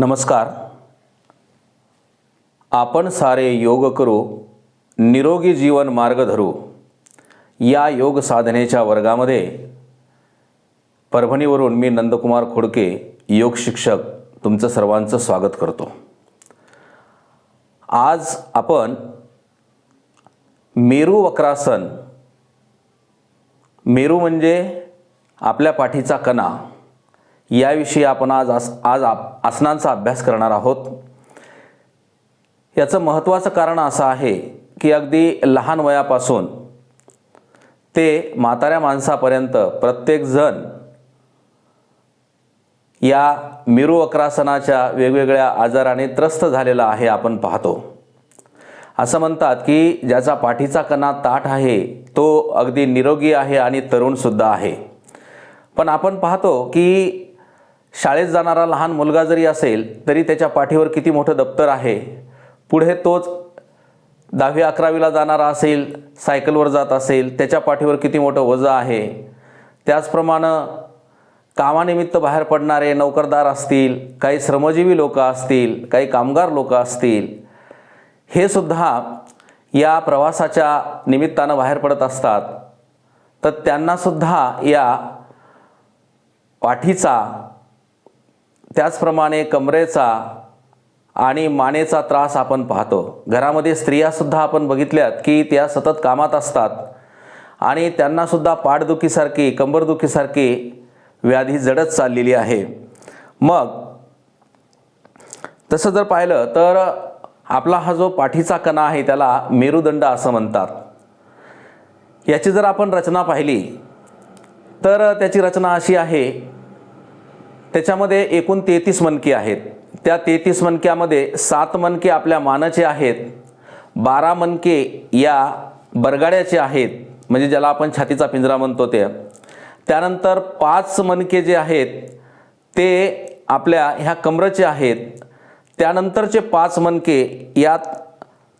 नमस्कार. आपण सारे योग करू निरोगी जीवन मार्ग धरू. या योग साधनेच्या वर्गामध्ये परभणीवरून मी नंदकुमार खोडके योग शिक्षक तुमचं सर्वांचं स्वागत करतो. आज आपण मेरू वक्रासन मेरू म्हणजे आपल्या पाठीचा कणा याविषयी आपण आज आस आज आप आसनांचा अभ्यास करणार आहोत. याचं महत्त्वाचं कारण असं आहे की अगदी लहान वयापासून ते म्हाताऱ्या माणसापर्यंत प्रत्येकजण या मेरू वक्रासनाच्या वेगवेगळ्या आजाराने त्रस्त झालेला आहे आपण पाहतो. असं म्हणतात की ज्याचा पाठीचा कणा ताठ आहे तो अगदी निरोगी आहे आणि तरुणसुद्धा आहे. पण आपण पाहतो की शाळेत जाणारा लहान मुलगा जरी असेल तरी त्याच्या पाठीवर किती मोठं दप्तर आहे? पुढे तोच दहावी अकरावीला जाणारा असेल सायकलवर जात असेल त्याच्या पाठीवर किती मोठं वजं आहे? त्याचप्रमाणे कामानिमित्त बाहेर पडणारे नोकरदार असतील काही श्रमजीवी लोक असतील काही कामगार लोक असतील हे सुद्धा या प्रवासाच्या निमित्तानं बाहेर पडत असतात. तर त्यांनासुद्धा या पाठीचा त्याचप्रमाणे कमरेचा आणि मानेचा त्रास आपण पाहतो. घरामध्ये स्त्रियासुद्धा आपण बघितल्यात की त्या सतत कामात असतात आणि त्यांनासुद्धा पाठदुखीसारखी कंबरदुखीसारखी व्याधी जडत चाललेली आहे. मग तसं जर पाहिलं तर आपला हा जो पाठीचा कणा आहे त्याला मेरुदंड असं म्हणतात. याची जर आपण रचना पाहिली तर त्याची रचना अशी आहे त्याच्यामध्ये एकूण तेहतीस मणके आहेत. त्या तेहतीस मणक्यामध्ये सात मणके आपल्या मानाचे आहेत. बारा मणके या बरगाड्याचे आहेत म्हणजे ज्याला आपण छातीचा पिंजरा म्हणतो ते. त्यानंतर पाच मणके जे आहेत ते आपल्या ह्या कमरचे आहेत. त्यानंतरचे पाच मणके यात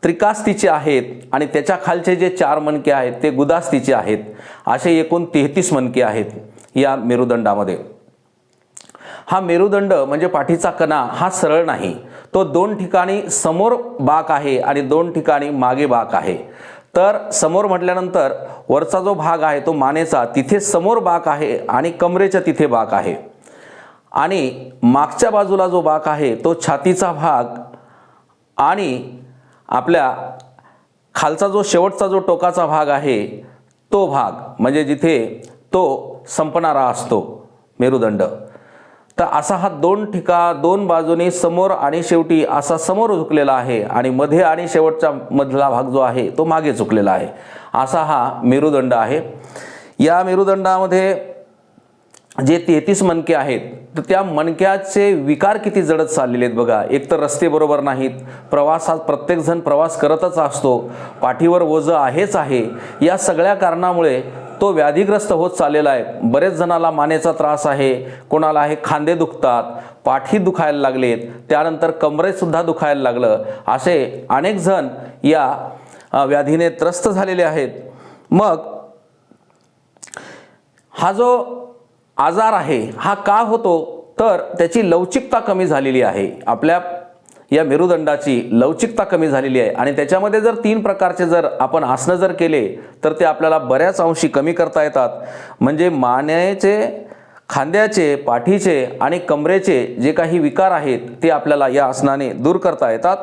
त्रिकास्तीचे आहेत आणि त्याच्या खालचे जे चार मणके आहेत ते गुदास्तीचे आहेत. असे एकूण तेहतीस मणके आहेत या मेरुदंडामध्ये. हा मेरुदंड म्हणजे पाठीचा कणा हा सरळ नाही. तो दोन ठिकाणी समोर बाक आहे आणि दोन ठिकाणी मागे बाक आहे. तर समोर म्हटल्यानंतर वरचा जो भाग आहे तो मानेचा तिथे समोर बाक आहे आणि कमरेच्या तिथे बाक आहे. आणि मागच्या बाजूला जो बाक आहे तो छातीचा भाग आणि आपल्या खालचा जो शेवटचा जो टोकाचा भाग आहे तो भाग म्हणजे जिथे तो संपणारा असतो मेरुदंड. तर असा हा दोन ठिका दोन बाजूने समोर आणि शेवटी असा समोर झुकलेला आहे आणि मध्ये आणि शेवटचा मधला भाग जो आहे तो मागे झुकलेला आहे. असा हा मेरुदंड आहे. या मेरुदंडामध्ये जे तेहतीस मणके आहेत तर त्या मणक्याचे विकार किती जडत चाललेले आहेत बघा. एक तर रस्ते बरोबर नाहीत प्रवासात प्रत्येकजण प्रवास करतच असतो पाठीवर वज आहेच आहे. या सगळ्या कारणामुळे तो व्याधीग्रस्त होत चाललेला आहे. बरेच जणाला मानेचा त्रास आहे. कोणाला आहे खांदे दुखतात पाठी दुखायला लागलेत. त्यानंतर कमरेसुद्धा दुखायला लागलं. असे अनेक जण या व्याधीने त्रस्त झालेले आहेत. मग हा जो आजार आहे हा का होतो? तर त्याची लवचिकता कमी झालेली आहे. आपल्या या मेरुदंडाची लवचिकता कमी झालेली आहे. आणि त्याच्यामध्ये जर तीन प्रकारचे जर आपण आसनं जर केले तर ते आपल्याला बऱ्याच अंशी कमी करता येतात. म्हणजे मानेचे खांद्याचे पाठीचे आणि कमरेचे जे काही विकार आहेत ते आपल्याला या आसनाने दूर करता येतात.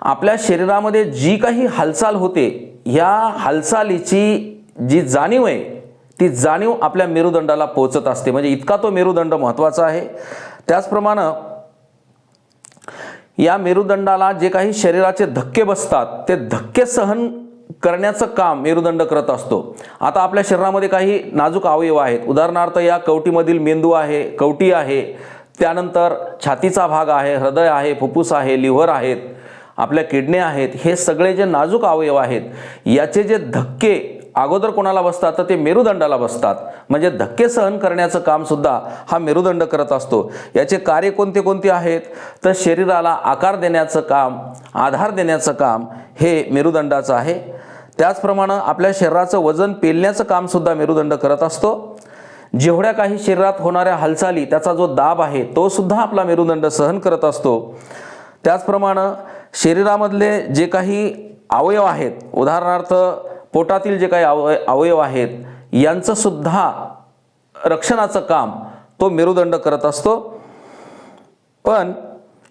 आपल्या शरीरामध्ये जी काही हालचाल होते ह्या हालचालीची जी जाणीव आहे ती जाणीव आपल्या मेरुदंडाला पोचत असते. म्हणजे इतका तो मेरुदंड महत्त्वाचा आहे. त्याचप्रमाणे या मेरुदंडाला जे काही शरीराचे धक्के बसतात ते धक्के सहन करण्याचं काम मेरुदंड करत असतो. आता आपल्या शरीरामध्ये काही नाजूक अवयव आहेत. उदाहरणार्थ या कवटीमधील मेंदू आहे कवटी आहे त्यानंतर छातीचा भाग आहे हृदय आहे फुफ्फुस आहे लिव्हर आहेत आपल्या किडण्या आहेत हे सगळे जे नाजूक अवयव आहेत याचे जे धक्के अगोदर कोणाला बसतात तर ते मेरुदंडाला बसतात. म्हणजे धक्के सहन करण्याचं काम सुद्धा हा मेरुदंड करत असतो. याचे कार्य कोणते कोणते आहेत? तर शरीराला आकार देण्याचं काम आधार देण्याचं काम हे मेरुदंडाचं आहे. त्याचप्रमाणे आपल्या शरीराचं वजन पेलण्याचं कामसुद्धा मेरुदंड करत असतो. जेवढ्या काही शरीरात होणाऱ्या हालचाली त्याचा जो दाब आहे तो सुद्धा आपला मेरुदंड सहन करत असतो. त्याचप्रमाणे शरीरामधले जे काही अवयव आहेत उदाहरणार्थ पोटातील जे काही अवय अवयव आहेत यांचंसुद्धा रक्षणाचं काम तो मेरुदंड करत असतो. पण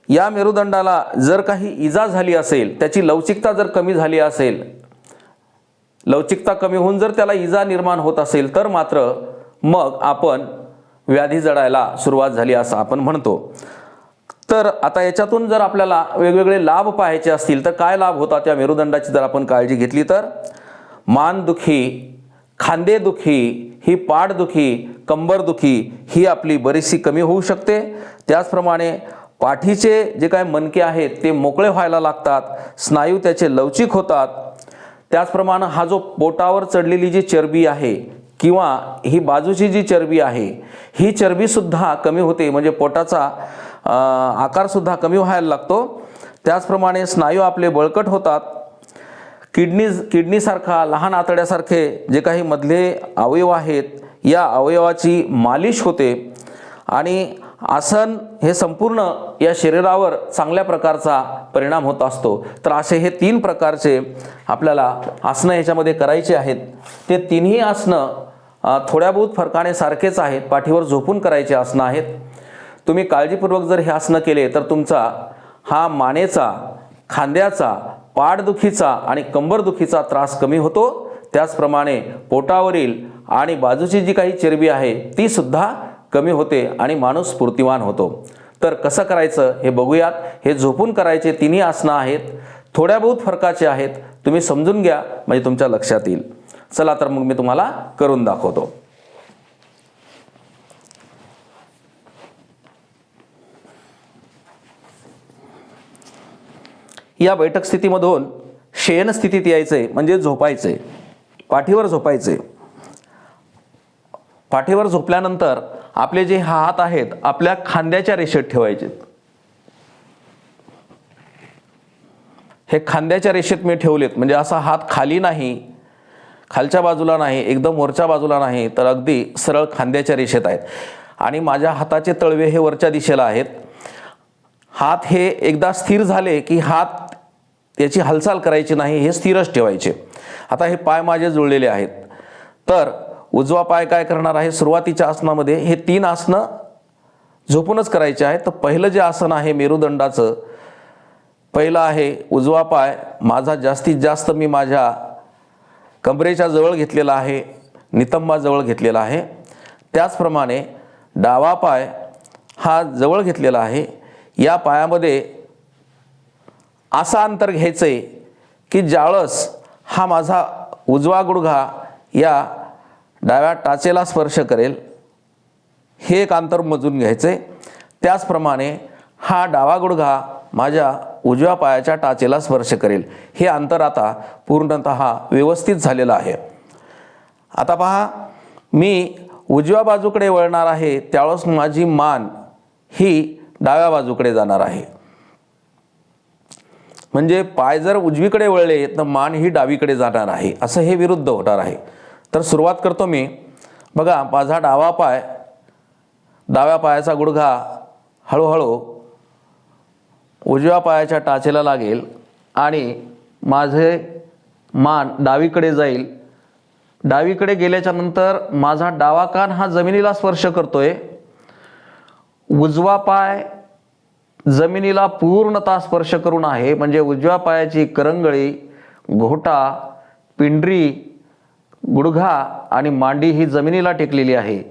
या मेरुदंडाला जर काही इजा झाली असेल त्याची लवचिकता जर कमी झाली असेल लवचिकता कमी होऊन जर त्याला इजा निर्माण होत असेल तर मात्र मग आपण व्याधी जडायला सुरुवात झाली असं आपण म्हणतो. तर आता याच्यातून जर आपल्याला वेगवेगळे लाभ पाहायचे असतील तर काय लाभ होतात त्या मेरुदंडाची जर आपण काळजी घेतली तर? मानदुखी खांदेदुखी ही पाठदुखी कंबरदुखी ही आपली बरीचशी कमी होऊ शकते. त्याचप्रमाणे पाठीचे जे काय मनके आहेत ते मोकळे व्हायला लागतात स्नायू त्याचे लवचिक होतात. त्याचप्रमाणे हा जो पोटावर चढलेली जी चरबी आहे किंवा ही बाजूची जी चरबी आहे ही चरबीसुद्धा कमी होते म्हणजे पोटाचा आकारसुद्धा कमी व्हायला लागतो. त्याचप्रमाणे स्नायू आपले बळकट होतात. किडनी किडनीसारखा लहान आतड्यासारखे जे काही मधले अवयव आहेत या अवयवाची मालिश होते. आणि आसन हे संपूर्ण या शरीरावर चांगल्या प्रकारचा परिणाम होत असतो. तर असे हे तीन प्रकारचे आपल्याला आसनं याच्यामध्ये करायचे आहेत. ते तिन्ही आसनं थोड्याबहुत थोड्या बहुत फरकाने सारखेच आहेत पाठीवर झोपून करायचे आसनं आहेत. तुम्ही काळजीपूर्वक जर हे आसनं केले तर तुमचा हा मानेचा खांद्याचा पाठदुखीचा आणि कंबरदुखीचा त्रास कमी होतो. त्याचप्रमाणे पोटावरील आणि बाजूची जी काही चरबी आहे ती सुद्धा कमी होते आणि माणूस स्फूर्तिवान होतो. तर कसं करायचं हे बघूयात. हे झोपून करायचे तिन्ही आसनं आहेत. थोड्या बहुत फरकाचे आहेत. तुम्ही समजून घ्या म्हणजे तुमच्या लक्षात येईल. चला तर मग मी तुम्हाला करून दाखवतो. या बैठक स्थितीमधून शयन स्थितीत यायचे म्हणजे झोपायचे पाठीवर झोपायचे. पाठीवर झोपल्यानंतर आपले जे हात आहेत आपल्या खांद्याच्या रेषेत ठेवायचे. हे खांद्याच्या रेषेत मी ठेवलेत म्हणजे असा हात खाली नाही खालच्या बाजूला नाही एकदम वरच्या बाजूला नाही तर अगदी सरळ खांद्याच्या रेषेत आहेत. आणि माझ्या हाताचे तळवे हे वरच्या दिशेला आहेत. हात हे एकदा स्थिर झाले की हात याची हालचाल करायची नाही हे स्थिरच ठेवायचे. आता हे पाय माझे जुळलेले आहेत. तर उजवा पाय काय करणार आहे? सुरुवातीच्या आसनामध्ये हे तीन आसनं झोपूनच करायचे आहेत. तर पहिलं जे आसन आहे मेरुदंडाचं पहिलं आहे उजवा पाय. माझा जास्तीत जास्त मी माझ्या कमरेच्या जवळ घेतलेला आहे नितंबाजवळ घेतलेला आहे. त्याचप्रमाणे डावा पाय हा जवळ घेतलेला आहे. या पायामध्ये असा अंतर घ्यायचं आहे की ज्यावेळस हा माझा उजवा गुडघा या डाव्या टाचेला स्पर्श करेल. हे एक अंतर मोजून घ्यायचं आहे त्याचप्रमाणे हा डावा गुडघा माझ्या उजव्या पायाच्या टाचेला स्पर्श करेल. हे अंतर आता पूर्णत व्यवस्थित झालेलं आहे. आता पहा मी उजव्या बाजूकडे वळणार आहे त्यावेळेस माझी मान ही डाव्या बाजूकडे जाणार आहे. म्हणजे पाय जर उजवीकडे वळले तर मान ही डावीकडे जाणार आहे. असं हे विरुद्ध होणार आहे. तर सुरुवात करतो मी. बघा माझा डावा पाय डाव्या पायाचा गुडघा हळूहळू उजव्या पायाच्या टाचेला लागेल आणि माझे मान डावीकडे जाईल. डावीकडे गेल्याच्यानंतर माझा डावा कान हा जमिनीला स्पर्श करतोय. उजवा पाय जमिनीला पूर्णतः स्पर्श करून आहे. म्हणजे उजव्या पायाची करंगळी घोटा पिंडरी गुडघा आणि मांडी ही जमिनीला टेकलेली आहे.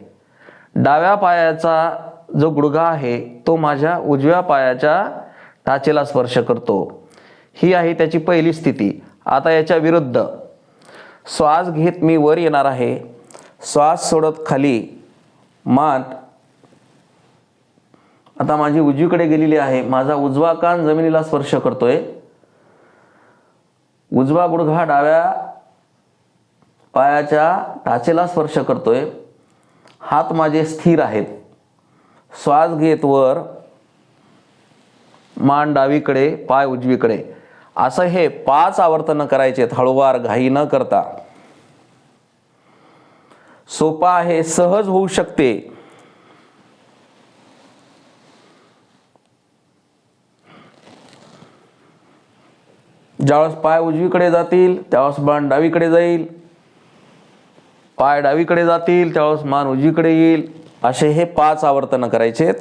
डाव्या पायाचा जो गुडघा आहे तो माझ्या उजव्या पायाच्या टाचेला स्पर्श करतो. ही आहे त्याची पहिली स्थिती. आता याच्या विरुद्ध. श्वास घेत मी वर येणार आहे. श्वास सोडत खाली. मात आता माझी उजवीकडे गेलेली आहे. माझा उजवा कान जमिनीला स्पर्श करतोय. उजवा गुडघा डाव्या पायाच्या टाचेला स्पर्श करतोय. हात माझे स्थिर आहेत. श्वास घेत वर मान डावीकडे पाय उजवीकडे. असं हे पाच आवर्तनं करायचे हळूवार घाई न करता. सोपा आहे सहज होऊ शकते. ज्यावेळेस पाय उजवीकडे जातील त्यावेळेस मान डावीकडे जाईल. पाय डावीकडे जातील त्यावेळेस मान उजवीकडे येईल. असे हे पाच आवर्तन करायचे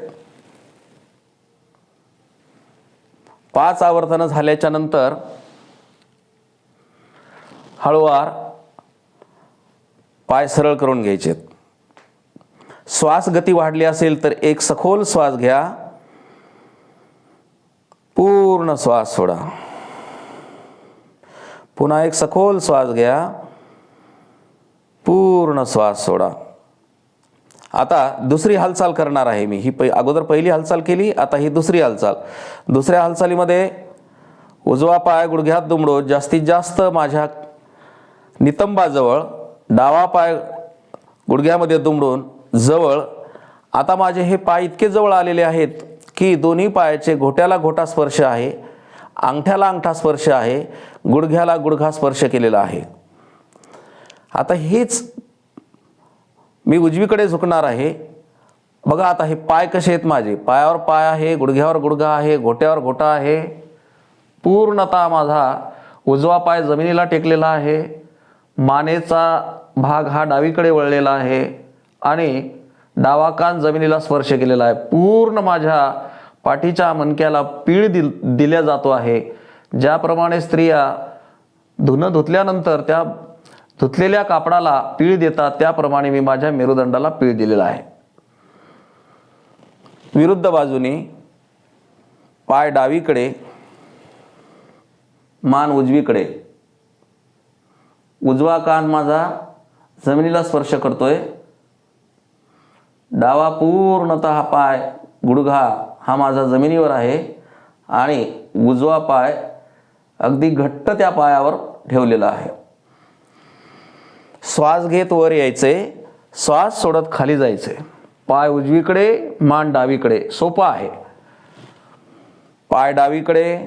पाच आवर्तन झाल्याच्यानंतर हळूवार पाय सरळ करून घ्यायचे श्वास गती वाढली असेल तर एक सखोल श्वास घ्या. पूर्ण श्वास सोडा. पुन्हा एक सखोल श्वास घ्या. पूर्ण श्वास सोडा. आता दुसरी हालचाल करणार आहे मी. ही पै अगोदर पहिली हालचाल केली आता ही दुसरी हालचाल. दुसऱ्या हालचालीमध्ये उजवा पाय गुडघ्यात दुमडून जास्तीत जास्त माझ्या नितंबाजवळ डावा पाय गुडघ्यामध्ये दुमडून जवळ आता माझे हे पाय इतके जवळ आलेले आहेत की दोन्ही पायाचे घोट्याला घोटा स्पर्श आहे. अंगठ्याला अंगठा स्पर्श आहे गुडघ्याला गुडघा स्पर्श केलेला आहे. आता हेच मी उजवीकडे झुकणार आहे. बघा आता हे पाय कसे आहेत माझे. पायावर पाय आहे गुडघ्यावर गुडघा आहे घोट्यावर घोटा आहे. पूर्णतः माझा उजवा पाय जमिनीला टेकलेला आहे. मानेचा भाग हा डावीकडे वळलेला आहे. आणि डावा कान जमिनीला स्पर्श केलेला आहे. पूर्ण माझ्या पाठीच्या मणक्याला पीळ दिल दिल्या जातो आहे. ज्याप्रमाणे स्त्रिया धुणं धुतल्यानंतर त्या धुतलेल्या कापडाला पीळ देतात त्याप्रमाणे मी माझ्या मेरुदंडाला पीळ दिलेला आहे. विरुद्ध बाजूने पाय डावीकडे मान उजवीकडे. उजवा कान माझा जमिनीला स्पर्श करतोय. डावा पूर्णतः पाय गुडघा हा माझा जमिनीवर आहे आणि उजवा पाय अगदी घट्ट त्या पायावर ठेवलेला आहे. श्वास घेत वर यायचे श्वास सोडत खाली जायचे. पाय उजवीकडे मान डावीकडे. सोपा आहे. पाय डावीकडे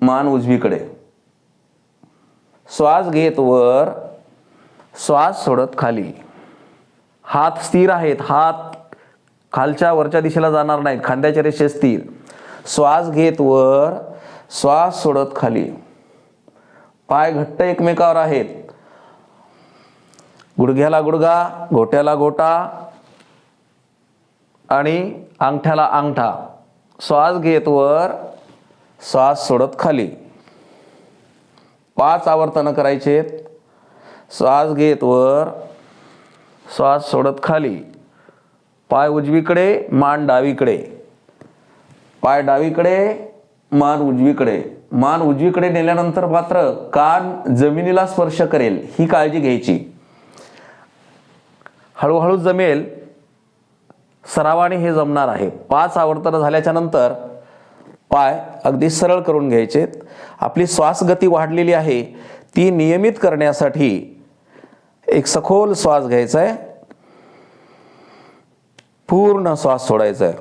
मान उजवीकडे. श्वास घेत वर श्वास सोडत खाली. हात स्थिर आहेत हात खालच्या वरच्या दिशेला जाणार नाहीत. खांद्याच्या रेषे असतील श्वास घेत वर श्वास सोडत खाली. पाय घट्ट एकमेकावर आहेत. गुडघ्याला गुडघा घोट्याला घोटा आणि अंगठ्याला अंगठा. श्वास घेत वर श्वास सोडत खाली. पाच आवर्तनं करायचे श्वास घेत वर श्वास सोडत खाली. पाय उजवीकडे मान डावीकडे. पाय डावीकडे मान उजवीकडे. मान उजवीकडे नेल्यानंतर मात्र कान जमिनीला स्पर्श करेल ही काळजी घ्यायची. हळूहळू जमेल सरावाने हे जमणार आहे. पाच आवर्तनं झाल्याच्यानंतर पाय अगदी सरळ करून घ्यायचे. आपली श्वासगती वाढलेली आहे ती नियमित करण्यासाठी एक सखोल श्वास घ्यायचा आहे. पूर्ण श्वास सोडायचा आहे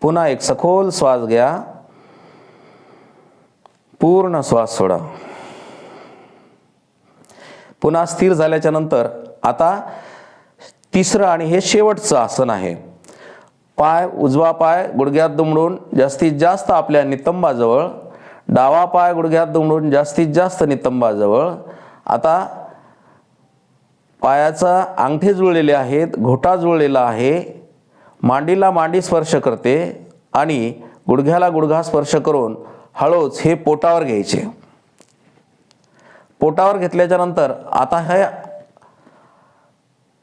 पुन्हा एक सखोल श्वास घ्या. पूर्ण श्वास सोडा. पुन्हा स्थिर झाल्याच्यानंतर आता तिसरं आणि हे शेवटचं आसन आहे. पाय उजवा पाय गुडघ्यात दुमडून जास्तीत जास्त आपल्या नितंबाजवळ. डावा पाय गुडघ्यात दुमडून जास्तीत जास्त नितंबाजवळ. आता पायाचा अंगठे जुळलेले आहेत घोटा जुळलेला आहे. मांडीला मांडी स्पर्श करते आणि गुडघ्याला गुडघा स्पर्श करून हळूच हे पोटावर घ्यायचे. पोटावर घेतल्याच्या नंतर आता हे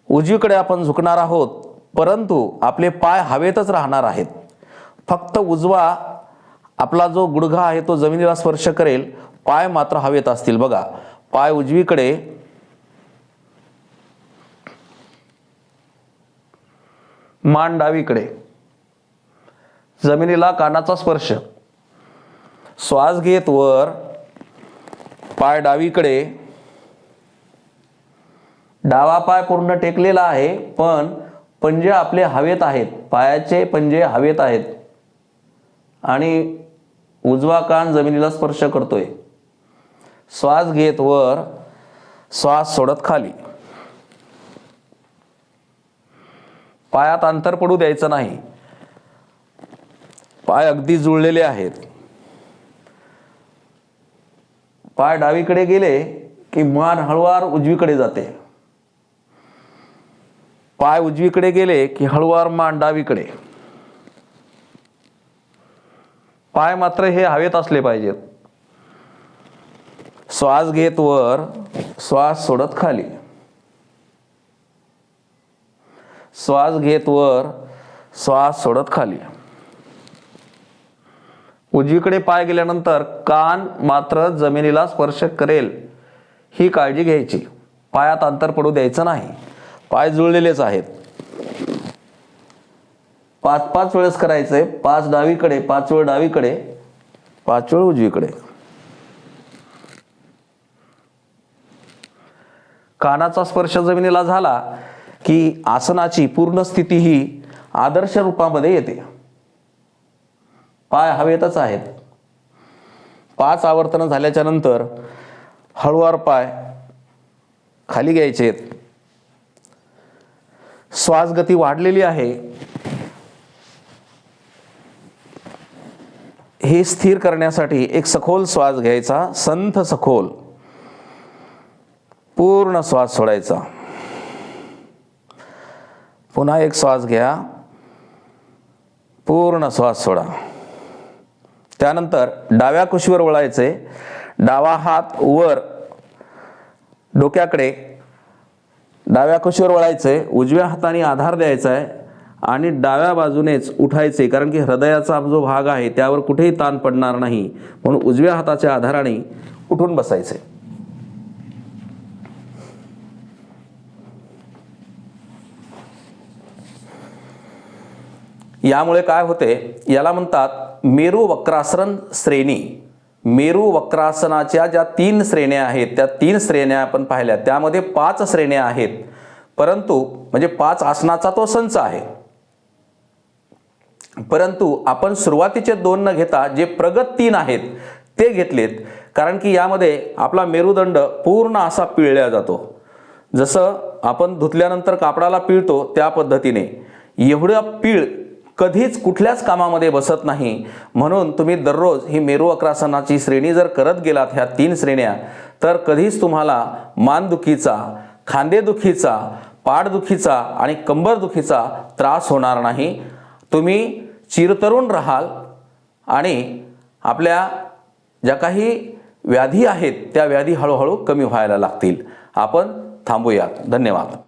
उजवीकडे आपण झुकणार आहोत परंतु आपले पाय हवेतच राहणार आहेत. फक्त उजवा आपला जो गुडघा आहे तो जमिनीला स्पर्श करेल पाय मात्र हवेत असतील. बघा पाय उजवीकडे मान डावीकडे जमिनीला कानाचा स्पर्श. श्वास घेत वर पाय डावीकडे डावा पाय पूर्ण टेकलेला आहे पण पंजे आपले हवेत आहेत. पायाचे पंजे हवेत आहेत. आणि उजवा कान जमिनीला स्पर्श करतोय. श्वास घेत वर श्वास सोडत खाली. पायात अंतर पडू द्यायचं नाही. पाय अगदी जुळलेले आहेत. पाय डावीकडे गेले की मान हळुवार उजवीकडे जाते. पाय उजवीकडे गेले की हळुवार मान डावीकडे. पाय मात्र हे हवेत असले पाहिजेत. श्वास घेत वर श्वास सोडत खाली. श्वास घेत वर श्वास सोडत खाली. उजवीकडे पाय गेल्यानंतर कान मात्र जमिनीला स्पर्श करेल ही काळजी घ्यायची. पायात अंतर पडू द्यायचं नाही. पाय जुळलेलेच आहेत. पाच पाच वेळेस करायचंय. पाच डावीकडे पाच वेळ डावीकडे पाच वेळ उजवीकडे. कानाचा स्पर्श जमिनीला झाला की आसनाची पूर्ण स्थिती ही आदर्श रूपामध्ये येते. पाय हवेतच आहेत. पाच आवर्तनं झाल्याच्यानंतर हळुवार पाय खाली घ्यायचे. श्वास गती वाढलेली आहे. हे स्थिर करण्यासाठी एक सखोल श्वास घ्यायचा संथ सखोल. पूर्ण श्वास सोडायचा. पुन्हा एक श्वास घ्या. पूर्ण श्वास सोडा. त्यानंतर डाव्या कुशीवर वळायचे. डावा हात वर डोक्याकडे. डाव्या कुशीवर वळायचे. उजव्या हाताने आधार द्यायचा आहे आणि डाव्या बाजूनेच उठायचे. कारण की हृदयाचा जो भाग आहे त्यावर कुठेही ताण पडणार नाही. म्हणून उजव्या हाताच्या आधाराने उठून बसायचे. यामुळे काय होते? याला म्हणतात मेरू वक्रासन श्रेणी. मेरू वक्रासनाच्या ज्या तीन श्रेण्या आहेत त्या तीन श्रेण्या आपण पाहिल्या. त्यामध्ये पाच श्रेण्या आहेत. परंतु म्हणजे पाच आसनाचा तो संच आहे. परंतु आपण सुरुवातीचे दोन न घेता जे प्रगत तीन आहेत ते घेतलेत. कारण की यामध्ये आपला मेरुदंड पूर्ण असा पिळला जातो. जसं आपण धुतल्यानंतर कापडाला पिळतो त्या पद्धतीने. एवढं पीळ कधीच कुठल्याच कामामध्ये बसत नाही. म्हणून तुम्ही दररोज ही मेरू अक्रासनाची श्रेणी जर करत गेलात ह्या तीन श्रेण्या तर कधीच तुम्हाला मानदुखीचा खांदेदुखीचा पाठदुखीचा आणि कंबरदुखीचा त्रास होणार नाही. तुम्ही चिरतरुण राहाल आणि आपल्या ज्या काही व्याधी आहेत त्या व्याधी हळूहळू कमी व्हायला लागतील. आपण थांबूयात. धन्यवाद.